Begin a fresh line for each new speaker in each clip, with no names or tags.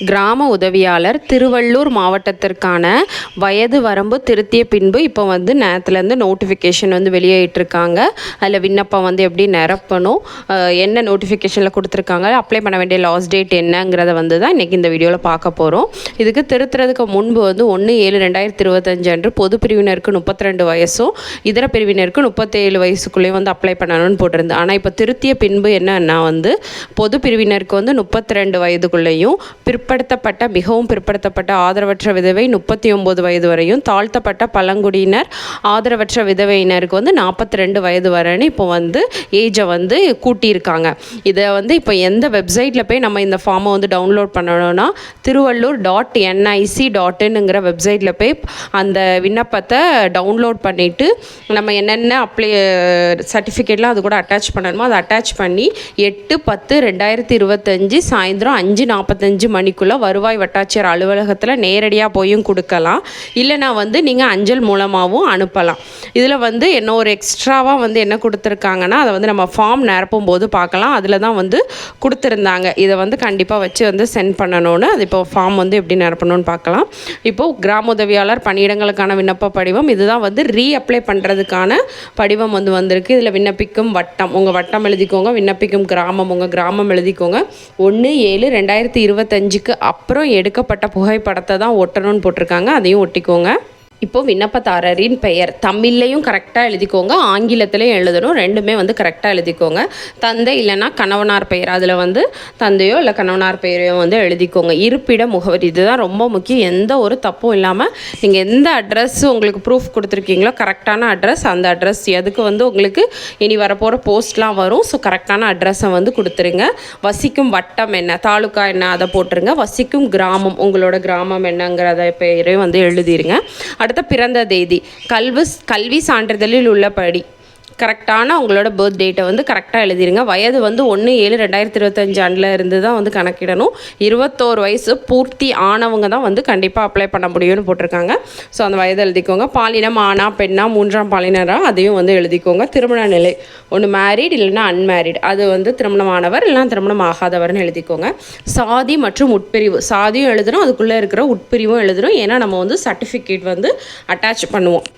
கிராம உதவியாளர் திருவள்ளூர் மாவட்டத்திற்கான வயது வரம்பு திருத்திய பின்பு இப்போ வந்து நேரத்துலேருந்து நோட்டிஃபிகேஷன் வந்து வெளியிட்டிருக்காங்க அதில் விண்ணப்பம் வந்து எப்படி நிரப்பணும் என்ன நோட்டிஃபிகேஷனில் கொடுத்துருக்காங்க அப்ளை பண்ண வேண்டிய லாஸ்ட் டேட் என்னங்கிறத வந்து தான் இன்றைக்கி இந்த வீடியோவில் பார்க்க போகிறோம் இதுக்கு திருத்துறதுக்கு முன்பு வந்து ஒன்று ஏழு ரெண்டாயிரத்தி இருபத்தஞ்சு அன்று பொது பிரிவினருக்கு முப்பத்தி ரெண்டு வயசும் இதர பிரிவினருக்கு முப்பத்தேழு வயசுக்குள்ளேயும் வந்து அப்ளை பண்ணணும்னு போட்டிருந்து ஆனால் இப்போ திருத்திய பின்பு என்னன்னா வந்து பொது பிரிவினருக்கு வந்து முப்பத்தி ரெண்டு வயதுக்குள்ளேயும் பிற்படுத்தப்பட்ட மிகவும் பிற்படுத்தப்பட்ட ஆதரவற்ற விதவை முப்பத்தி ஒம்பது வயது வரையும் தாழ்த்தப்பட்ட பழங்குடியினர் ஆதரவற்ற விதவையினருக்கு வந்து நாற்பத்தி ரெண்டு வயது வரைன்னு இப்போ வந்து ஏஜை வந்து கூட்டியிருக்காங்க. இதை வந்து இப்போ எந்த வெப்சைட்டில் போய் நம்ம இந்த ஃபார்மை வந்து டவுன்லோட் பண்ணணும்னா திருவள்ளூர் டாட் என்ஐசி டாட் இன்னுங்கிற வெப்சைட்டில் போய் அந்த விண்ணப்பத்தை டவுன்லோட் பண்ணிவிட்டு நம்ம என்னென்ன அப்ளை சர்டிஃபிகேட்லாம் அது கூட அட்டாச் பண்ணணுமோ அதை அட்டாச் பண்ணி எட்டு பத்து ரெண்டாயிரத்தி இருபத்தஞ்சி சாயந்தரம் அஞ்சு நாற்பத்தஞ்சு மணிக்கு மணிக்குள்ளே வருவாய் வட்டாட்சியர் அலுவலகத்தில் நேரடியாக போயும் கொடுக்கலாம். இல்லைனா வந்து நீங்கள் அஞ்சல் மூலமாகவும் அனுப்பலாம். இதில் வந்து என்ன ஒரு எக்ஸ்ட்ராவாக வந்து என்ன கொடுத்துருக்காங்கன்னா அதை வந்து நம்ம ஃபார்ம் நிரப்பும் போது பார்க்கலாம். அதில் தான் வந்து கொடுத்துருந்தாங்க. இதை வந்து கண்டிப்பாக வச்சு வந்து சென்ட் பண்ணணும்னு. அது இப்போ ஃபார்ம் வந்து எப்படி நிரப்பணும்னு பார்க்கலாம். இப்போது கிராம உதவியாளர் பணியிடங்களுக்கான விண்ணப்ப படிவம். இதுதான் வந்து ரீ அப்ளை பண்ணுறதுக்கான படிவம் வந்து வந்திருக்கு. இதில் விண்ணப்பிக்கும் வட்டம். உங்கள் வட்டம் எழுதிக்கோங்க. விண்ணப்பிக்கும் கிராமம் உங்கள் கிராமம் எழுதிக்கோங்க. ஒன்று ஏழு ரெண்டாயிரத்தி மேரேஜுக்கு அப்புறம் எடுக்கப்பட்ட புகைப்படத்தை தான் ஒட்டணும்னு போட்டிருக்காங்க. அதையும் ஒட்டிக்கோங்க. இப்போ விண்ணப்பதாரரின் பெயர். தமிழ்லையும் கரெக்டாக எழுதிக்கோங்க. ஆங்கிலத்திலையும் எழுதணும். ரெண்டுமே வந்து கரெக்டாக எழுதிக்கோங்க. தந்தை இல்லைன்னா கணவனார் பெயர். அதில் வந்து தந்தையோ இல்லை கணவனார் பெயரையோ வந்து எழுதிக்கோங்க. இருப்பிட முகவரி. இதுதான் ரொம்ப முக்கியம். எந்த ஒரு தப்பும் இல்லாமல் நீங்கள் எந்த அட்ரஸ் உங்களுக்கு ப்ரூஃப் கொடுத்துருக்கீங்களோ கரெக்டான அட்ரஸ் அந்த அட்ரஸ் எதுக்கு வந்து உங்களுக்கு இனி வரப்போகிற போஸ்ட்லாம் வரும். ஸோ கரெக்டான அட்ரஸை வந்து கொடுத்துருங்க. வசிக்கும் வட்டம் என்ன? தாலுக்கா என்ன? அதை போட்டுருங்க. வசிக்கும் கிராமம் உங்களோட கிராமம் என்னங்கிறத பெயரையும் வந்து எழுதிருங்க. அடுத்த பிறந்த தேதி. கல்வி கல்வி சான்றிதழில் உள்ளபடி. கரெக்டான உங்களோட பர்த் டேட்டை வந்து கரெக்டாக எழுதிருங்க. வயது வந்து ஒன்று ஏழு ரெண்டாயிரத்தி இருபத்தஞ்சு ஆண்டில் இருந்து தான் வந்து கணக்கிடணும். இருபத்தோரு வயசு பூர்த்தி ஆனவங்க தான் வந்து கண்டிப்பாக அப்ளை பண்ண முடியும்னு போட்டிருக்காங்க. ஸோ அந்த வயதை எழுதிக்கோங்க. பாலினம் ஆனா பெண்ணா மூன்றாம் பாலினராக அதையும் வந்து எழுதிக்கோங்க. திருமண நிலை ஒன்று மேரிட் இல்லைன்னா அன்மேரிட் அது வந்து திருமணமானவர் இல்லைனா திருமணம் ஆகாதவர்னு எழுதிக்கோங்க. சாதி மற்றும் உட்பிரிவு. சாதியும் எழுதணும் அதுக்குள்ளே இருக்கிற உட்பிரிவும் எழுதணும். ஏன்னா நம்ம வந்து சர்டிஃபிகேட் வந்து அட்டாச் பண்ணுவோம்.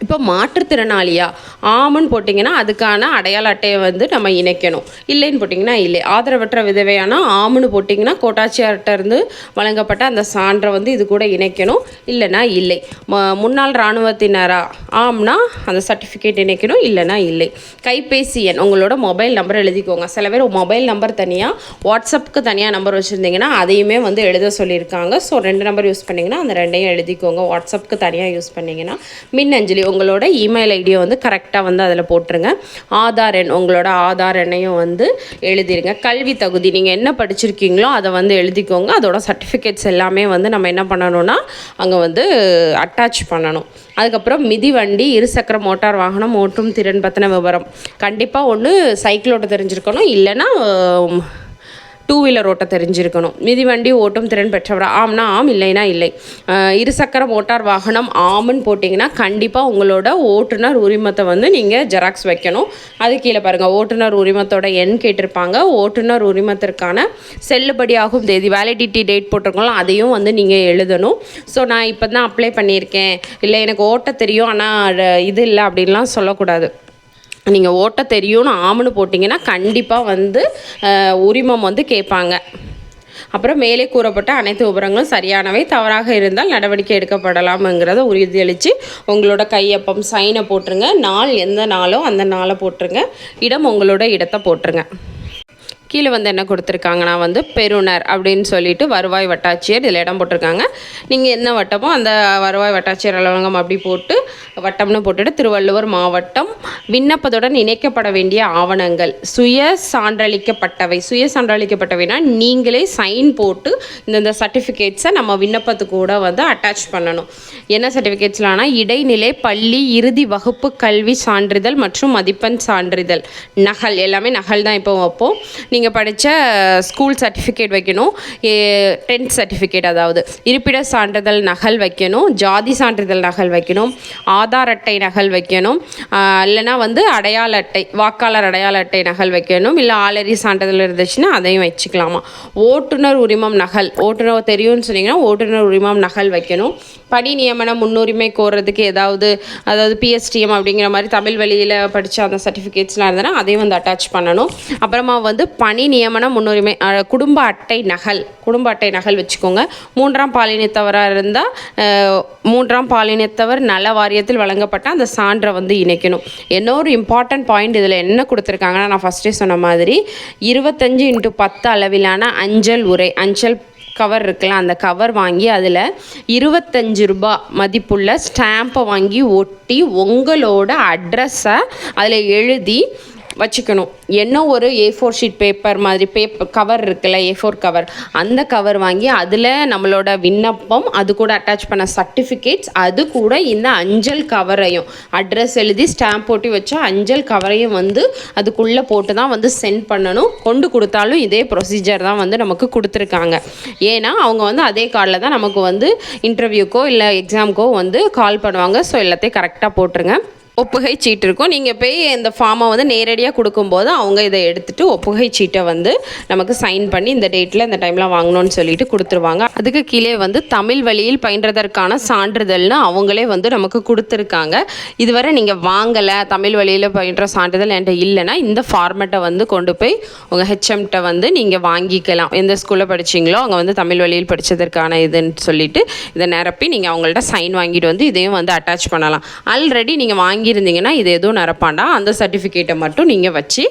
இப்போ மாற்றுத்திறனாளியா? ஆமுன்னு போட்டிங்கன்னா அதுக்கான அடையாள அட்டையை வந்து நம்ம இணைக்கணும். இல்லைன்னு போட்டிங்கன்னா இல்லை. ஆதரவற்ற விதவையான ஆமுன்னு போட்டிங்கன்னா கோட்டாட்சியர்கிட்ட இருந்து வழங்கப்பட்ட அந்த சான்றை வந்து இது கூட இணைக்கணும். இல்லைன்னா இல்லை. ம- முன்னாள் இராணுவத்தினரா ஆம்னா அந்த சர்டிஃபிகேட் இணைக்கணும். இல்லைன்னா இல்லை. கைபேசி எண் உங்களோட மொபைல் நம்பர் எழுதிக்கோங்க. சில பேர் மொபைல் நம்பர் தனியாக வாட்ஸ்அப்புக்கு தனியாக நம்பர் வச்சுருந்தீங்கன்னா அதையுமே வந்து எழுத சொல்லியிருக்காங்க. ஸோ ரெண்டு நம்பர் யூஸ் பண்ணிங்கன்னா அந்த ரெண்டையும் எழுதிக்கோங்க. வாட்ஸ்அப்புக்கு தனியாக யூஸ் பண்ணிங்கன்னா மின்னஞ்சலி உங்களோட இமெயில் ஐடியை வந்து கரெக்டாக வந்து அதில் போட்டுருங்க. ஆதார் எண் உங்களோட ஆதார் எண்ணையும் வந்து எழுதிருங்க. கல்வி தகுதி நீங்கள் என்ன படிச்சிருக்கீங்களோ அதை வந்து எழுதிக்கோங்க. அதோட சர்டிஃபிகேட்ஸ் எல்லாமே வந்து நம்ம என்ன பண்ணணும்னா அங்கே வந்து அட்டாச் பண்ணணும். அதுக்கப்புறம் மிதிவண்டி இருசக்கர மோட்டார் வாகனம் ஓட்டும் திறன் பற்றின விவரம். கண்டிப்பாக ஒன்று சைக்கிள் தெரிஞ்சிருக்கணும். இல்லைன்னா டூ வீலர் ஓட்ட தெரிஞ்சிருக்கணும். மிதிவண்டி ஓட்டும் திறன் பெற்றவர்? ஆம்னா ஆம் இல்லைனா இல்லை. இருசக்கர மோட்டார் வாகனம் ஆம்னு போட்டிங்கன்னா கண்டிப்பாக உங்களோட ஓட்டுநர் உரிமத்தை வந்து நீங்கள் ஜெராக்ஸ் வைக்கணும். அது கீழே பாருங்கள் ஓட்டுநர் உரிமத்தோட எண் கேட்டிருப்பாங்க. ஓட்டுநர் உரிமத்திற்கான செல்லுபடியாகும் தேதி வேலிடிட்டி டேட் போட்டிருக்கோம் அதையும் வந்து நீங்கள் எழுதணும். ஸோ நான் இப்போ தான் அப்ளை பண்ணியிருக்கேன். இல்லை எனக்கு ஓட்ட தெரியும் ஆனால் இது இல்லை அப்படின்லாம் சொல்லக்கூடாது. நீங்கள் ஓட்ட தெரியும்னு ஆம்னு போட்டிங்கன்னா கண்டிப்பாக வந்து உரிமம் வந்து கேட்பாங்க. அப்புறம் மேலே கூறப்பட்ட அனைத்து விவரங்களும் சரியானவை தவறாக இருந்தால் நடவடிக்கை எடுக்கப்படலாம்ங்கிறத உறுதியளித்து உங்களோட கையொப்பம் சைனை போட்டுருங்க. நாள் எந்த நாளோ அந்த நாளை போட்டுருங்க. இடம் உங்களோட இடத்தை போட்டுருங்க. கீழே வந்து என்ன கொடுத்துருக்காங்கன்னா வந்து பெறுநர் அப்படின்னு சொல்லிட்டு வருவாய் வட்டாட்சியர் இதில் இடம் போட்டிருக்காங்க. நீங்கள் என்ன வட்டமோ அந்த வருவாய் வட்டாட்சியர் அலுவலகம் அப்படி போட்டு வட்டம்னு போட்டுட்டு திருவள்ளுவர் மாவட்டம் விண்ணப்பத்துடன் இணைக்கப்பட வேண்டிய ஆவணங்கள். சுய சான்றளிக்கப்பட்டவை. சுய சான்றளிக்கப்பட்டவைனா நீங்களே சைன் போட்டு இந்தந்த சர்டிஃபிகேட்ஸை நம்ம விண்ணப்பத்து கூட வந்து அட்டாச் பண்ணணும். என்ன சர்டிஃபிகேட்ஸ்லாம்னா இடைநிலை பள்ளி இறுதி வகுப்பு கல்வி சான்றிதழ் மற்றும் மதிப்பெண் சான்றிதழ். நகல் எல்லாமே நகல் தான் இப்போ வைப்போம். நீங்கள் நீங்கள் படித்த ஸ்கூல் சர்டிஃபிகேட் வைக்கணும். டென்த் சர்டிஃபிகேட் அதாவது. இருப்பிட சான்றிதழ் நகல் வைக்கணும். ஜாதி சான்றிதழ் நகல் வைக்கணும். ஆதார் அட்டை நகல் வைக்கணும். இல்லைனா இல்லைன்னா வந்து அடையாள அட்டை வாக்காளர் அடையாள அட்டை நகல் வைக்கணும். இல்லை ஆலரி சான்றிதழ் இருந்துச்சுன்னா அதையும் வச்சுக்கலாமா? ஓட்டுநர் உரிமம் நகல். ஓட்டுநர் தெரியும்னு சொன்னீங்கன்னா ஓட்டுநர் உரிமம் நகல் வைக்கணும். பணி நியமனம் முன்னுரிமை கோர்றதுக்கு ஏதாவது அதாவது பிஎஸ்டிஎம் அப்படிங்கிற மாதிரி தமிழ் வழியில் படித்த அந்த சர்டிஃபிகேட்ஸ்லாம் இருந்ததுன்னா அதையும் வந்து அட்டாச் பண்ணணும். அப்புறமா வந்து பணி நியமனம் முன்னுரிமை குடும்ப அட்டை நகல். குடும்ப அட்டை நகல் வச்சுக்கோங்க. மூன்றாம் பாலினத்தவராக இருந்தால் மூன்றாம் பாலினத்தவர் நல வாரியத்தில் வழங்கப்பட்ட அந்த சான்றை வந்து இணைக்கணும். இன்னொரு இம்பார்ட்டன்ட் பாயிண்ட் இதில் என்ன கொடுத்துருக்காங்கன்னா நான் ஃபஸ்ட்டே சொன்ன மாதிரி இருபத்தஞ்சு இன்ட்டு பத்து அளவிலான அஞ்சல் உரை அஞ்சல் கவர் இருக்குல்ல அந்த கவர் வாங்கி அதில் இருபத்தஞ்சு ரூபாய் மதிப்புள்ள ஸ்டாம்பை வாங்கி ஒட்டி உங்களோட அட்ரஸை அதில் எழுதி வச்சுக்கணும். என்ன ஒரு ஏ ஃபோர் ஷீட் பேப்பர் மாதிரி பேப்பர் கவர் இருக்குல்ல ஏ ஃபோர் கவர் அந்த கவர் வாங்கி அதில் நம்மளோட விண்ணப்பம் அது கூட அட்டாச் பண்ண சர்டிஃபிகேட்ஸ் அது கூட இந்த அஞ்சல் கவரையும் அட்ரஸ் எழுதி ஸ்டாம்ப் போட்டு வச்சா அஞ்சல் கவரையும் வந்து அதுக்குள்ளே போட்டு தான் வந்து சென்ட் பண்ணணும். கொண்டு கொடுத்தாலும் இதே ப்ரொசீஜர் தான் வந்து நமக்கு கொடுத்துருக்காங்க. ஏன்னா அவங்க வந்து அதே கார்டில் தான் நமக்கு வந்து இன்டர்வியூக்கோ இல்லை எக்ஸாமுக்கோ வந்து கால் பண்ணுவாங்க. ஸோ எல்லாத்தையும் கரெக்டாக போட்டுருங்க. ஒப்புகை சீட்டு இருக்கும் நீங்கள் போய் இந்த ஃபார்மை வந்து நேரடியாக கொடுக்கும்போது அவங்க இதை எடுத்துகிட்டு ஒப்புகை சீட்டை வந்து நமக்கு சைன் பண்ணி இந்த டேட்டில் இந்த டைமில் வாங்கணும்னு சொல்லிட்டு கொடுத்துருவாங்க. அதுக்கு கீழே வந்து தமிழ் வழியில் பயின்றதற்கான சான்றிதழ்னு அவங்களே வந்து நமக்கு கொடுத்துருக்காங்க. இதுவரை நீங்கள் வாங்கலை தமிழ் வழியில் பயின்ற சான்றிதழ் என்கிட்ட இல்லைன்னா இந்த ஃபார்மெட்டை வந்து கொண்டு போய் உங்கள் ஹெச்எம்கிட்ட வந்து நீங்கள் வாங்கிக்கலாம். எந்த ஸ்கூலில் படிச்சிங்களோ அவங்க வந்து தமிழ் வழியில் படித்ததற்கான இதுன்னு சொல்லிட்டு இதை நிரப்பி நீங்கள் அவங்கள்ட்ட சைன் வாங்கிட்டு வந்து இதையும் வந்து அட்டாச் பண்ணலாம். ஆல்ரெடி நீங்கள் வாங்கி வாங்கியிருந்தீங்கன்னா இது எதுவும் நிரப்பாண்டா. அந்த சர்டிஃபிகேட்டை மட்டும் நீங்கள் வச்சு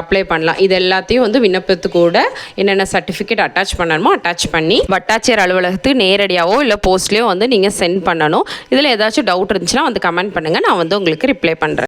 அப்ளை பண்ணலாம். இது எல்லாத்தையும் வந்து விண்ணப்பத்துக்கூட என்னென்ன சர்டிஃபிகேட் அட்டாச் பண்ணணுமோ அட்டாச் பண்ணி வட்டாட்சியர் அலுவலகத்துக்கு நேரடியாகவோ இல்லை போஸ்ட்லேயோ வந்து நீங்கள் சென்ட் பண்ணணும். இதில் ஏதாச்சும் டவுட் இருந்துச்சுன்னா வந்து கமெண்ட் பண்ணுங்கள் நான் வந்து உங்களுக்கு ரிப்ளை பண்ணுறேன்